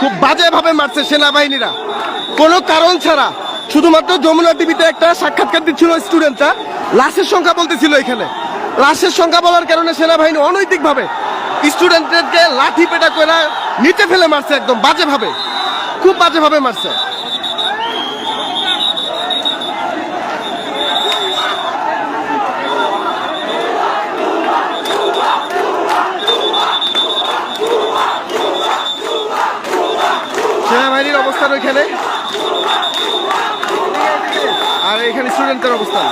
খুব বাজেভাবে মারছে সেনাবাহিনীরা। কোনো কারণ ছাড়া। শুধুমাত্র যমুনা টিভিতে একটা সাক্ষাৎকার দিচ্ছিল স্টুডেন্টরা লাশের সংখ্যা বলতেছিল এখানে। লাশের সংখ্যা বলার কারণে সেনাবাহিনী অনৈতিকভাবে স্টুডেন্টদেরকে লাঠি পেটা করে নিচে ফেলে মারছে একদম বাজেভাবে। খুব বাজেভাবে মারছে। অবস্থান ওইখানে। আর এখানে স্টুডেন্টের অবস্থান।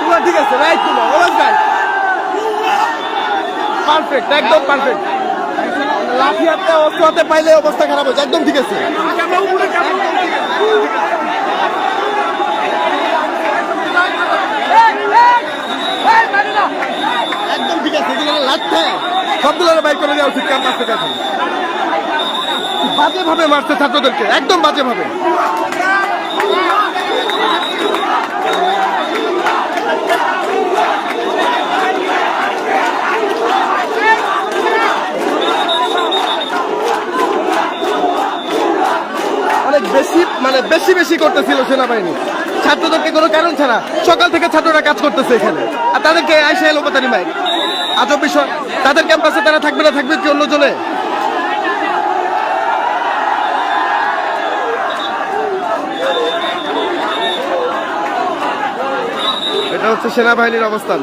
তোমার ঠিক আছে রাইট একদম লাঠি হাতে পাইলে অবস্থা খারাপ একদম ঠিক আছে। একদম ঠিক আছে সবগুলো বাইর করে দেওয়া উচিত ক্যাম্পাস থেকে এখন মারছে ছাত্রদেরকে, একদম বাজে বেশি বেশি করতেছিল সেনাবাহিনী। ছাত্রদেরকে কোনো কারণ ছাড়া সকাল থেকে ছাত্ররা কাজ করতেছে এখানে। আর তাদেরকে আইসে এলো পাতারি মাই আজব বিষয়। তাদের ক্যাম্পাসে তারা থাকবে না, থাকবে কি অন্য জনে? এটা হচ্ছে সেনাবাহিনীর অবস্থান।